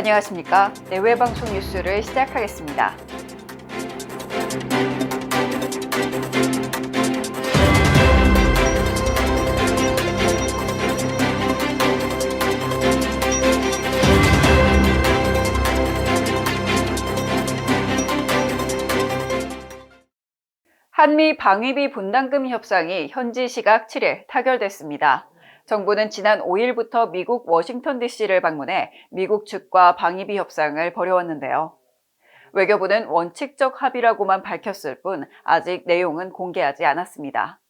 안녕하십니까. 내외 방송 뉴스를 시작하겠습니다. 한미 방위비 분담금 협상이 현지 시각 7일 타결됐습니다. 정부는 지난 5일부터 미국 워싱턴 DC를 방문해 미국 측과 방위비 협상을 벌여왔는데요. 외교부는 원칙적 합의라고만 밝혔을 뿐 아직 내용은 공개하지 않았습니다.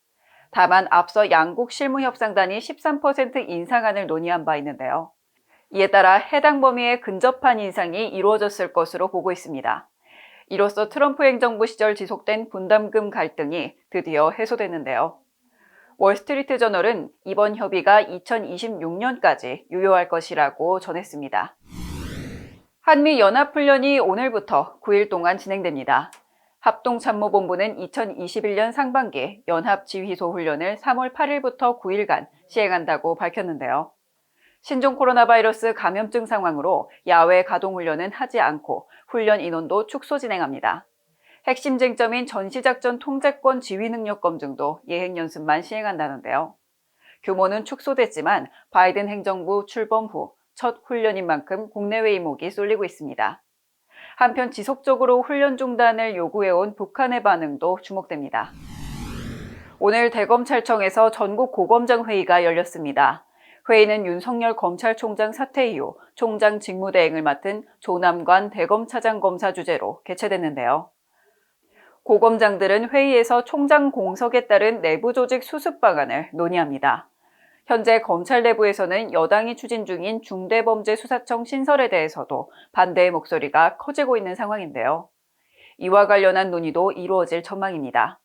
다만 앞서 양국 실무협상단이 13% 인상안을 논의한 바 있는데요. 이에 따라 해당 범위에 근접한 인상이 이루어졌을 것으로 보고 있습니다. 이로써 트럼프 행정부 시절 지속된 분담금 갈등이 드디어 해소됐는데요. 월스트리트 저널은 이번 협의가 2026년까지 유효할 것이라고 전했습니다. 한미 연합훈련이 오늘부터 9일 동안 진행됩니다. 합동참모본부는 2021년 상반기 연합지휘소 훈련을 3월 8일부터 9일간 시행한다고 밝혔는데요. 신종 코로나 바이러스 감염증 상황으로 야외 가동 훈련은 하지 않고 훈련 인원도 축소 진행합니다. 핵심 쟁점인 전시작전 통제권 지휘 능력 검증도 예행 연습만 시행한다는데요. 규모는 축소됐지만 바이든 행정부 출범 후 첫 훈련인 만큼 국내외 이목이 쏠리고 있습니다. 한편 지속적으로 훈련 중단을 요구해온 북한의 반응도 주목됩니다. 오늘 대검찰청에서 전국 고검장 회의가 열렸습니다. 회의는 윤석열 검찰총장 사퇴 이후 총장 직무대행을 맡은 조남관 대검차장 검사 주재로 개최됐는데요. 고검장들은 회의에서 총장 공석에 따른 내부 조직 수습 방안을 논의합니다. 현재 검찰 내부에서는 여당이 추진 중인 중대범죄수사청 신설에 대해서도 반대의 목소리가 커지고 있는 상황인데요. 이와 관련한 논의도 이루어질 전망입니다.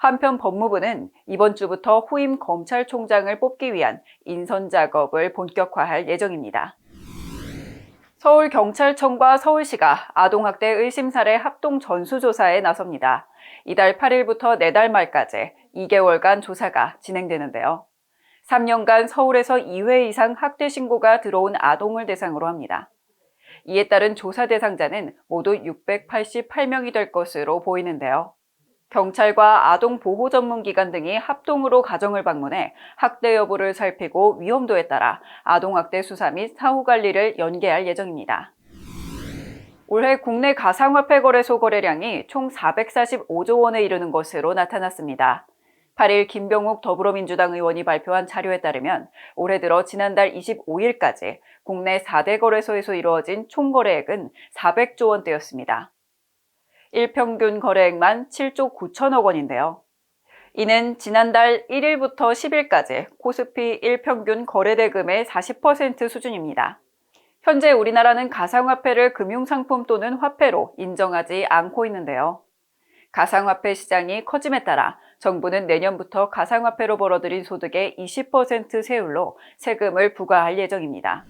한편 법무부는 이번 주부터 후임 검찰총장을 뽑기 위한 인선 작업을 본격화할 예정입니다. 서울경찰청과 서울시가 아동학대 의심 사례 합동 전수조사에 나섭니다. 이달 8일부터 내달 말까지 2개월간 조사가 진행되는데요. 3년간 서울에서 2회 이상 학대 신고가 들어온 아동을 대상으로 합니다. 이에 따른 조사 대상자는 모두 688명이 될 것으로 보이는데요. 경찰과 아동보호 전문기관 등이 합동으로 가정을 방문해 학대 여부를 살피고 위험도에 따라 아동학대 수사 및 사후 관리를 연계할 예정입니다. 올해 국내 가상화폐 거래소 거래량이 총 445조 원에 이르는 것으로 나타났습니다. 8일 김병욱 더불어민주당 의원이 발표한 자료에 따르면 올해 들어 지난달 25일까지 국내 4대 거래소에서 이루어진 총 거래액은 400조 원대였습니다. 일평균 거래액만 7조 9천억 원인데요. 이는 지난달 1일부터 10일까지 코스피 일평균 거래대금의 40% 수준입니다. 현재 우리나라는 가상화폐를 금융상품 또는 화폐로 인정하지 않고 있는데요. 가상화폐 시장이 커짐에 따라 정부는 내년부터 가상화폐로 벌어들인 소득의 20% 세율로 세금을 부과할 예정입니다.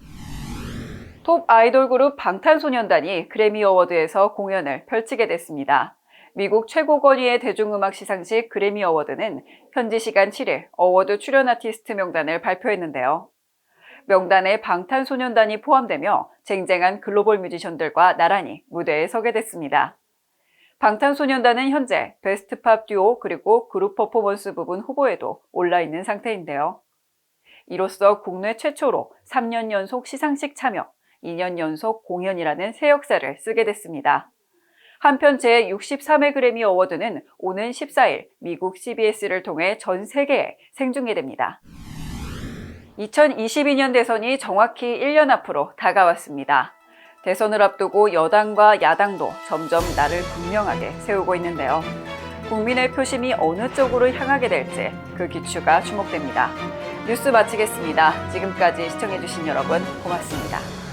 톱 아이돌 그룹 방탄소년단이 그래미 어워드에서 공연을 펼치게 됐습니다. 미국 최고 권위의 대중음악 시상식 그래미 어워드는 현지 시간 7일 어워드 출연 아티스트 명단을 발표했는데요. 명단에 방탄소년단이 포함되며 쟁쟁한 글로벌 뮤지션들과 나란히 무대에 서게 됐습니다. 방탄소년단은 현재 베스트 팝 듀오 그리고 그룹 퍼포먼스 부분 후보에도 올라 있는 상태인데요. 이로써 국내 최초로 3년 연속 시상식 참여, 2년 연속 공연이라는 새 역사를 쓰게 됐습니다. 한편 제63회 그래미 어워드는 오는 14일 미국 CBS를 통해 전 세계에 생중계됩니다. 2022년 대선이 정확히 1년 앞으로 다가왔습니다. 대선을 앞두고 여당과 야당도 점점 나를 분명하게 세우고 있는데요. 국민의 표심이 어느 쪽으로 향하게 될지 그 기추가 주목됩니다. 뉴스 마치겠습니다. 지금까지 시청해주신 여러분 고맙습니다.